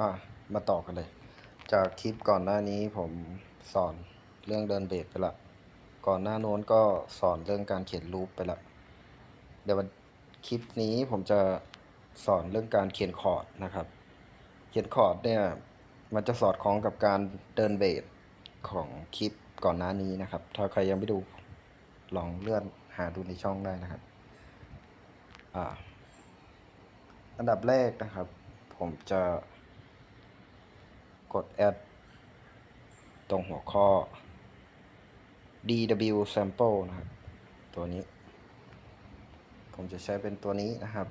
อะมาต่อกันเลย จากคลิปก่อนหน้านี้ผมสอนเรื่องเดินเบสไปละ ก่อนหน้าโน้นก็สอนเรื่องการเขียนรูปไปละ เดี๋ยววันคลิปนี้ผมจะสอนเรื่องการเขียนคอร์ดนะครับ เขียนคอร์ดเนี่ยมันจะสอดคล้องกับการเดินเบสของคลิปก่อนหน้านี้นะครับ ถ้าใครยังไม่ดูลองเลื่อนหาดูในช่องได้นะครับ อ่าอันดับแรกนะครับ ผมจะ กด add ตรงหัวข้อ dw sample นะครับ ตัวนี้ ผมจะใช้เป็นตัวนี้นะครับ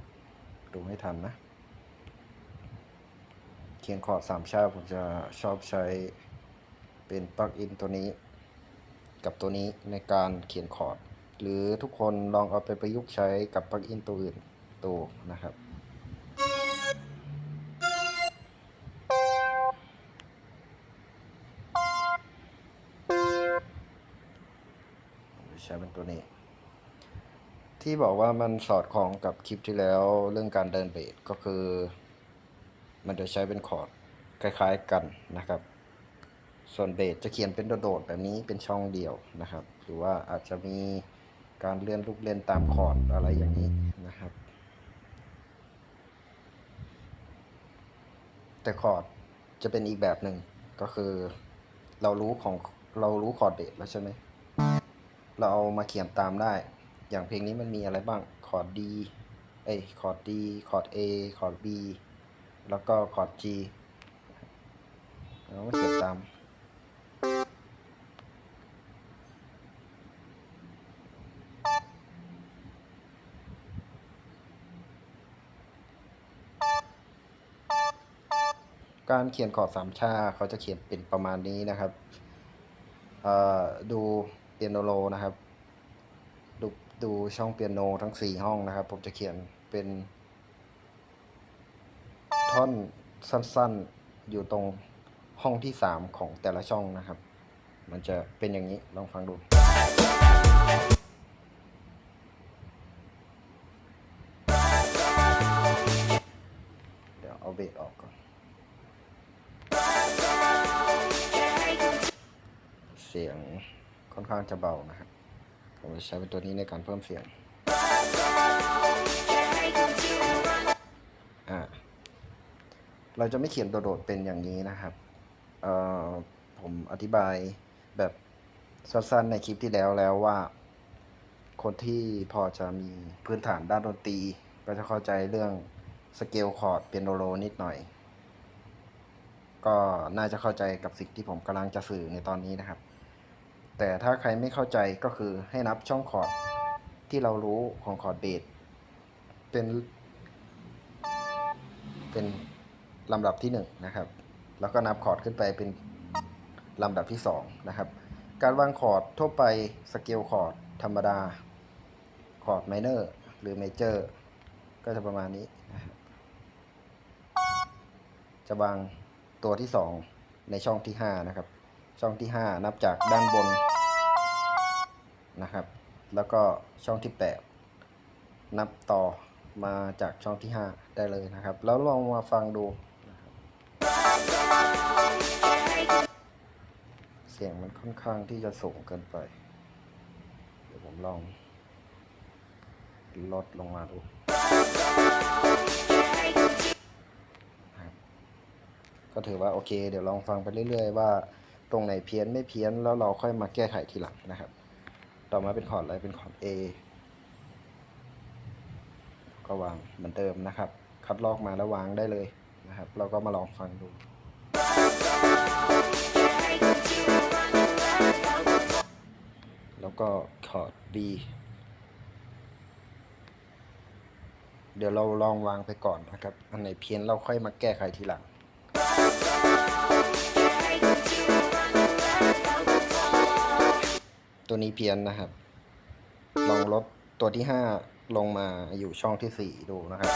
ดูให้ทันนะเขียนคอร์ดสามชาผมจะชอบใช้เป็นปลั๊กอินตัวนี้ กับตัวนี้ในการเขียนคอร์ด หรือทุกคนลองเอาไปประยุกต์ใช้กับปลั๊กอินตัวอื่นตัวนะครับ ช้เป็นตัวนี้ ที่บอกว่ามันสอดคล้องกับคลิปที่แล้วเรื่องการเดินเบสก็คือ มันจะใช้เป็นคอร์ดคล้ายๆกันนะครับ ส่วนเบสจะเขียนเป็นโดดๆแบบนี้เป็นช่องเดียวนะครับ หรือว่าอาจจะมีการเลื่อนลูกเล่นตามคอร์ดอะไรอย่างนี้นะครับ แต่คอร์ดจะเป็นอีกแบบหนึ่งก็คือเรารู้ของเรารู้คอร์ดเบสแล้วใช่ไหม เราเอามาเขียนตามได้ อย่างเพลงนี้มันมีอะไรบ้าง คอร์ด D เอ้ย คอร์ด D คอร์ด A คอร์ด B แล้วก็คอร์ด G เรามาเขียนตาม การเขียนคอร์ดสามชาเขาจะเขียนเป็นประมาณนี้นะครับเอ่อดู เปียโนโลนะครับ ดูดูช่องเปียโนทั้งสี่ห้องนะครับ ผมจะเขียนเป็น ท่อนสั้นๆอยู่ตรงห้องที่สามของแต่ละช่องนะครับ มันจะเป็นอย่างนี้ลองฟังดู ข้างจะเบานะครับ ผมจะใช้เป็นตัวนี้ในการเพิ่มเสียงอ่าเราจะไม่เขียนโดดๆเป็นอย่างนี้นะครับเอ่อผมอธิบายแบบสั้นๆในคลิปที่แล้วแล้วว่า คนที่พอจะมีพื้นฐานด้านดนตรี ก็จะเข้าใจเรื่องสเกลคอร์ดเปียโนโลนิดหน่อย ก็น่าจะเข้าใจกับสิ่งที่ผมกำลังจะสื่อในตอนนี้นะครับ แต่ถ้าใครไม่เข้าใจก็คือให้นับช่องคอร์ดที่เรารู้ของคอร์ดเบสเป็น เป็นลำดับที่หนึ่งนะครับ แล้วก็นับคอร์ดขึ้นไปเป็นลำดับที่สองนะครับ การวางคอร์ดทั่วไปสเกลคอร์ดธรรมดาคอร์ดไมเนอร์หรือเมเจอร์ก็จะประมาณนี้นะครับจะวางตัวที่สองในช่องที่ห้านะครับ ช่องที่ห้านับจากด้านบนนะครับ แล้วก็ช่องที่แปดนับต่อมาจากช่องที่ห้าได้เลยนะครับ แล้วลองมาฟังดู เสียงมันค่อนข้างที่จะสูงเกินไป เดี๋ยวผมลองลดลงมาดูก็ถือว่าโอเค เดี๋ยวลองฟังไปเรื่อย ๆ ว่า ตรงไหนเพี้ยนไม่เพี้ยนแล้วเราค่อยมาแก้ไขทีหลังนะครับ ต่อมาเป็นคอร์ดอะไรเป็นคอร์ด A ก็วางเหมือนเดิมนะครับ คัดลอกมาแล้ววางได้เลยนะครับ เราก็มาลองฟังดูแล้วก็คอร์ด B เดี๋ยวเราลองวางไปก่อนนะครับ อันไหนเพี้ยนเราค่อยมาแก้ไขทีหลัง ตัวนี้เพี้ยนนะครับ ลองลดตัวที่ห้าลงมาอยู่ช่องที่สี่ดูนะครับ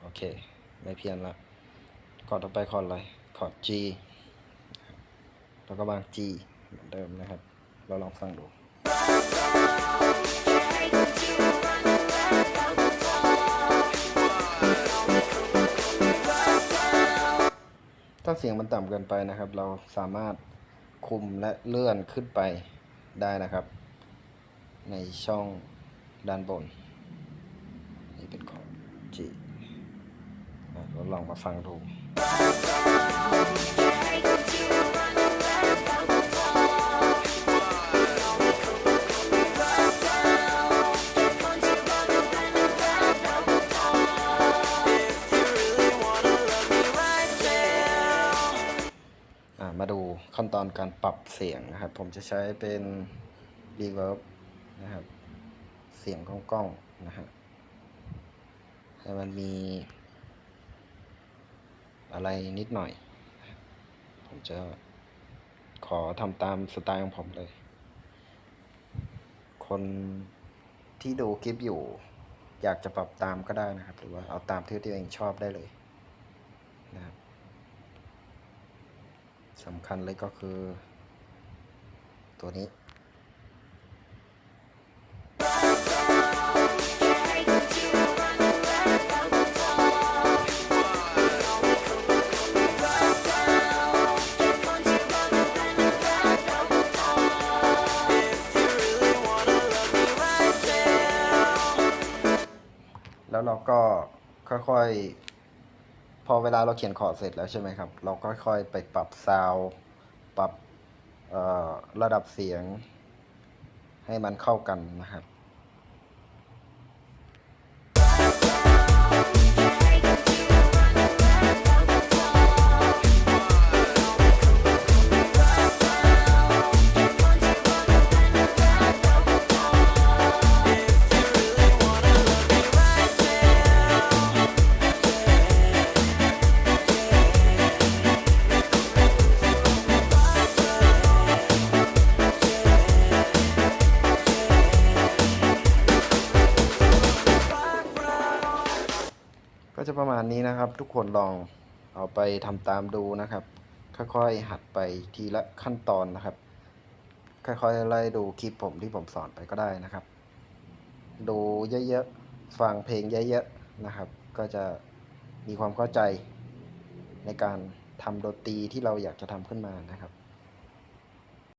โอเค ไม่เพี้ยนละคอร์ดต่อไปคอร์ดอะไร คอร์ด G แล้วก็วาง G เหมือนเดิมนะครับ เราลองฟังดูาเสียงมันต่ำเกินไปนะครับ เราสามารถคุมและเลื่อนขึ้นไปได้นะครับ ในช่องด้านบน นี่เป็นของจีเราลองมาฟังดู ขั้นตอนการปรับเสียงนะครับ ผมจะใช้เป็น reverb นะครับ เสียงของกล้องนะฮะให้มันมีอะไรนิดหน่อย ผมจะขอทำตามสไตล์ของผมเลย คนที่ดูคลิปอยู่ อยากจะปรับตามก็ได้นะครับ หรือว่าเอาตามที่ตัวเองชอบได้เลยนะครับ สำคัญเลยก็คือ ตัวนี้ แล้วเราก็ค่อยๆ พอเวลาเราเขียนคอร์ดเสร็จแล้วใช่ไหมครับ เราก็ค่อยๆไปปรับซาวปรับระดับเสียงให้มันเข้ากันนะครับ ก็จะประมาณนี้นะครับ ทุกคนลองเอาไปทำตามดูนะครับ ค่อยๆหัดไปทีละขั้นตอนนะครับ ค่อยๆไล่ดูคลิปผมที่ผมสอนไปก็ได้นะครับ ดูเยอะๆฟังเพลงเยอะๆนะครับ ก็จะมีความเข้าใจในการทำดนตรีที่เราอยากจะทำขึ้นมานะครับ